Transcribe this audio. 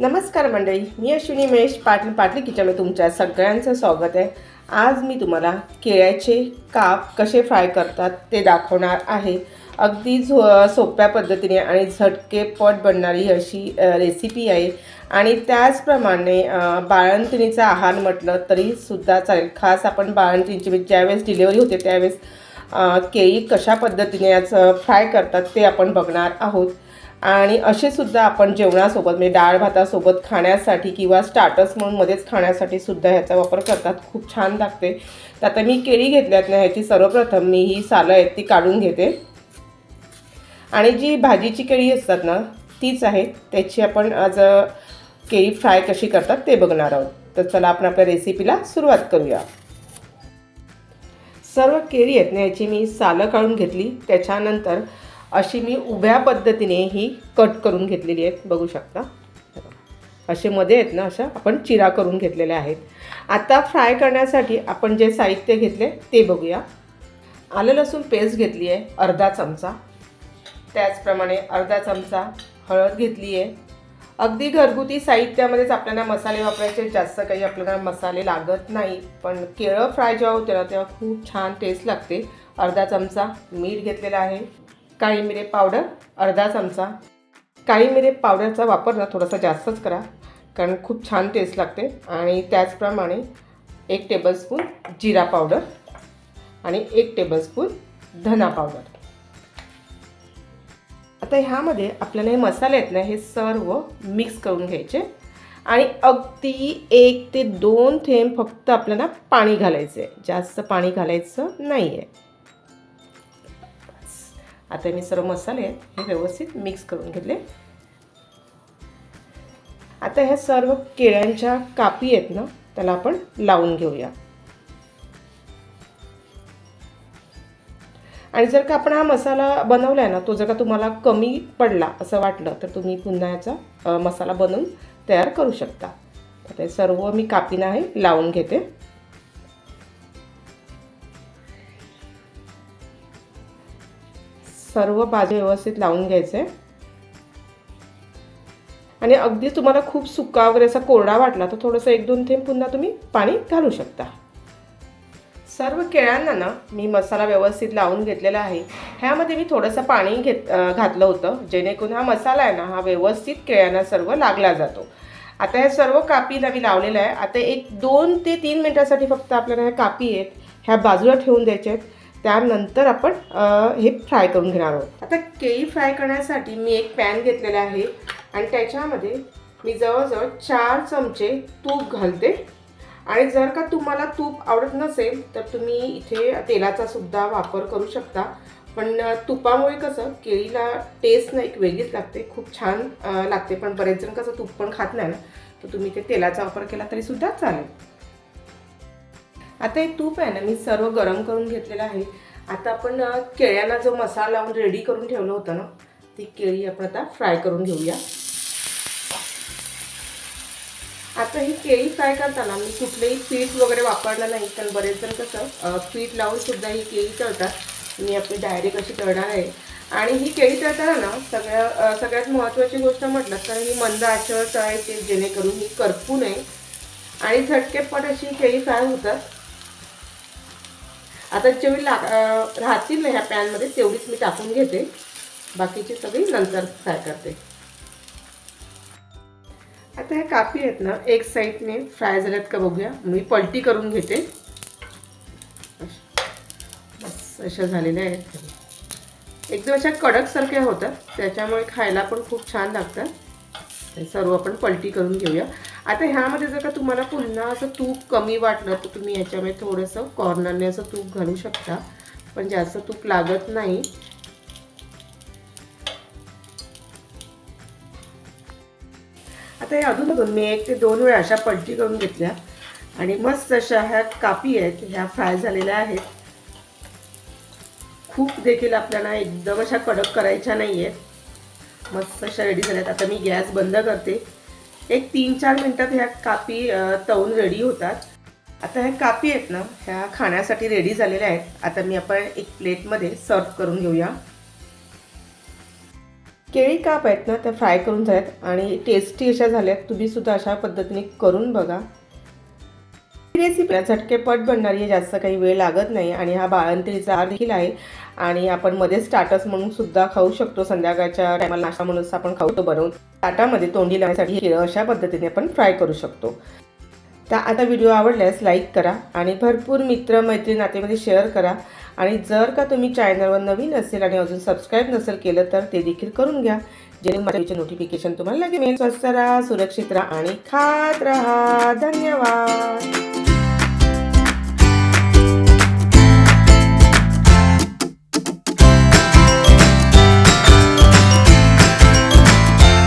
नमस्कार मंडळी मी अश्विनी महेश पाटील पाटली किचनमध्ये तुमच्या सगळ्यांचं स्वागत आहे. आज मी तुम्हाला केळ्याचे काप कसे फ्राय करतात ते दाखवणार आहे. अगदी झो सोप्या पद्धतीने आणि झटकेपट बनणारी अशी रेसिपी आहे. आणि त्याचप्रमाणे बाळंतिणीचा आहार म्हटलं तरीसुद्धा चालेल. खास आपण बाळंतिणीची म्हणजे ज्यावेळेस डिलेवरी होते त्यावेळेस केळी कशा पद्धतीने याचं फ्राय करतात ते आपण बघणार आहोत. आणि असे सुद्धा आपण जेवणासोबत म्हणजे डाळ भातासोबत खाण्यासाठी किंवा स्टार्टर्स म्हणून मध्येच खाण्यासाठी सुद्धा ह्याचा वापर करतात. खूप छान लागते. तर आता मी केळी घेतल्यात ना ह्याची सर्वप्रथम मी ही सालं आहेत ती काढून घेते. आणि जी भाजीची केळी असतात ना तीच आहे. त्याची आपण आज केळी फ्राय कशी करतात ते बघणार आहोत. तर चला आपण आपल्या रेसिपीला सुरुवात करूया. सर्व केळी आहेत ना याची मी सालं काढून घेतली. त्याच्यानंतर अशी मी उभ्या पद्धतीने ही कट करून घेतलेली आहेत बघू शकता. असे मध्ये आहेत ना अशा आपण चिरा करून घेतलेल्या आहेत. आता फ्राय करण्यासाठी आपण जे साहित्य घेतले ते बघूया. आलं लसूण पेस्ट घेतली आहे अर्धा चमचा. त्याचप्रमाणे अर्धा चमचा हळद घेतली आहे. अगदी घरगुती साहित्यामध्येच आपल्याला मसाले वापरायचे जास्त काही आपल्याला मसाले लागत नाही. पण केळं फ्राय जेव्हा होते ना तेव्हा खूप छान टेस्ट लागते. अर्धा चमचा मीठ घेतलेला आहे. काळी मिरे पावडर अर्धा चमचा. काळी मिरे पावडरचा वापर ना थोडासा जास्तच करा कारण खूप छान टेस्ट लागते. आणि त्याचप्रमाणे एक टेबलस्पून जिरा पावडर आणि एक टेबलस्पून धना पावडर. आता ह्यामध्ये आपल्याला हे मसाले आहेत ना हे सर्व मिक्स करून घ्यायचे. आणि अगदी एक ते दोन थेंब फक्त आपल्याला पाणी घालायचं आहे जास्त पाणी घालायचं नाही आहे आता मी सर्व मसाले आहेत हे व्यवस्थित मिक्स करून घेतले. आता ह्या सर्व केळ्यांच्या कापी आहेत ना त्याला आपण लावून घेऊया. आणि जर का आपण हा मसाला बनवला आहे ना तो जर का तुम्हाला कमी पडला असं वाटलं तर तुम्ही पुन्हा याचा मसाला बनवून तयार करू शकता. आता सर्व मी कापीनं आहे लावून घेते. सर्व बाजू व्यवस्थित लावून घ्यायचे. आहे आणि अगदी तुम्हाला खूप सुका वगैरे असा कोरडा वाटला तर थोडंसं एक दोन थेंब पुन्हा तुम्ही पाणी घालू शकता. सर्व केळ्यांना ना मी मसाला व्यवस्थित लावून घेतलेला आहे. ह्यामध्ये मी थोडंसं पाणी घेत घातलं होतं जेणेकरून हा मसाला आहे ना हा व्यवस्थित केळ्यांना सर्व लागला जातो. आता ह्या सर्व कापीला मी लावलेलं आहे. आता एक दोन ते तीन मिनटासाठी फक्त आपल्याला ह्या कापी आहेत ह्या बाजूला ठेवून द्यायच्या आहेत. त्यानंतर आपण हे फ्राय करून घेणार आहोत. आता केळी फ्राय करण्यासाठी मी एक पॅन घेतलेला आहे आणि त्याच्यामध्ये मी जवळजवळ चार चमचे तूप घालते. आणि जर का तुम्हाला तूप आवडत नसेल तर तुम्ही इथे तेलाचा सुद्धा वापर करू शकता. पण तुपामुळे कसं केळीला टेस्ट ना एक वेगळीच लागते. खूप छान लागते. पण बरेच जण कसं तूप पण खात नाही ना तर तुम्ही ते तेलाचा वापर केला तरी सुद्धा चालेल. आता हे तूप आहे ना मी सर्व गरम करून घेतलेलं आहे. आता आपण केळ्यांना जो मसाला लावून रेडी करून ठेवलं होतं ना ती केळी आपण आता फ्राय करून घेऊया. आता ही केळी फ्राय करताना मी कुठलेही पीठ वगैरे वापरलं नाही कारण बरेच जण कसं पीठ लावून सुद्धा ही केळी तळतात. मी आपली डायरेक्ट अशी तळणार आहे. आणि ही केळी तळताना ना सगळ्या सगळ्यात महत्त्वाची गोष्ट म्हटलं तर ही मंद आचेवर तळायची जेणेकरून ही करपू नये. आणि झटकेपट अशी केळी फ्राय होतात. आता जेवढी लाग राहतील ना ह्या पॅनमध्ये तेवढीच मी टाकून घेते. बाकीची सगळी नंतर फ्राय करते. आता ह्या कापी आहेत ना एक साईडने फ्राय झाल्यात का बघूया. मी पलटी करून घेते. बस अशा झालेल्या आहेत. एकदम अशा कडकसारख्या होतात. त्याच्यामुळे खायला पण खूप छान लागतात. सर्व आपण पलटी करून घेऊया. आता ह्यामध्ये जर का तुम्हाला पुन्हा असं तूप कमी वाटलं तर तुम्ही ह्याच्यामध्ये थोडंसं कॉर्नरने असं तूप घालू शकता. पण जास्त तूप लागत नाही. आता हे अधूनमधून मी एक ते दोन वेळा अशा पलटी करून घेतल्या. आणि मस्त अशा ह्या कापी आहेत ह्या फ्राय झालेल्या आहेत. खूप देखील आपल्याला एकदम अशा कडक करायच्या नाही आहेत मस्त अशा रेडी झाल्यात. आता मी गॅस बंद करते. एक तीन चार मिनटात ह्या कापी तळून रेडी होतात. आता ह्या कापी आहेत ना ह्या खाण्यासाठी रेडी झालेल्या आहेत. आता मी आपण एक प्लेटमध्ये सर्व करून घेऊया. केळी काप आहेत ना त्या फ्राय करून झाल्यात आणि टेस्टी अशा झाल्यात. तुम्हीसुद्धा अशा पद्धतीने करून बघा. रेसिपीला झटकेपट बनणारी जास्त काही वेळ लागत नाही. आणि हा बाळंतीचा देखील आहे. आणि आपण मध्ये स्टार्टर्स म्हणून सुद्धा खाऊ शकतो. संध्याकाळच्या टायमाला नाश्ता म्हणून आपण खाऊ तो बनवून ताटामध्ये तोंडी लावण्यासाठी केळं अशा पद्धतीने आपण फ्राय करू शकतो. तर आता व्हिडिओ आवडल्यास लाईक करा आणि भरपूर मित्र मैत्री नातेमध्ये शेअर करा. आणि जर का तुम्ही चॅनलवर नवीन असेल आणि अजून सबस्क्राईब नसेल केलं तर ते देखील करून घ्या. जेणेकरून माझ्या नोटिफिकेशन तुम्हाला लागेल स्वस्त राहा सुरक्षित राहा आणि खात राहा. धन्यवाद!